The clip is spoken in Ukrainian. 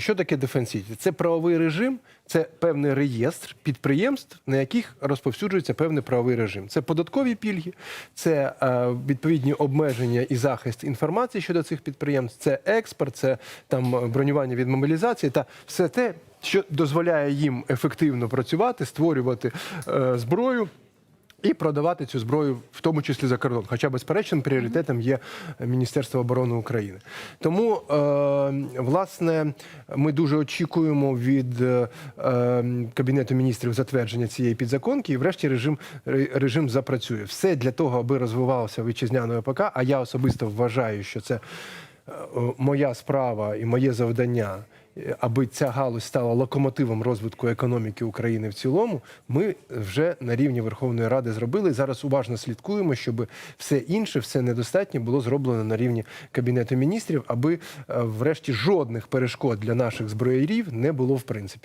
Що таке Defense Це правовий режим, це певний реєстр підприємств, на яких розповсюджується певний правовий режим. Це податкові пільги, це е, відповідні обмеження і захист інформації щодо цих підприємств, це експорт, це там бронювання від мобілізації та все те, що дозволяє їм ефективно працювати, створювати е, зброю. І продавати цю зброю, в тому числі за кордон. Хоча, безперечним пріоритетом є Міністерство оборони України. Тому, е, власне, ми дуже очікуємо від е, е, Кабінету міністрів затвердження цієї підзаконки, і врешті режим, режим запрацює. Все для того, аби розвивався вітчизняний ОПК, а я особисто вважаю, що це е, моя справа і моє завдання. Аби ця галузь стала локомотивом розвитку економіки України в цілому, ми вже на рівні Верховної Ради зробили. Зараз уважно слідкуємо, щоб все інше, все недостатнє було зроблено на рівні Кабінету міністрів, аби е, врешті жодних перешкод для наших зброярів не було в принципі.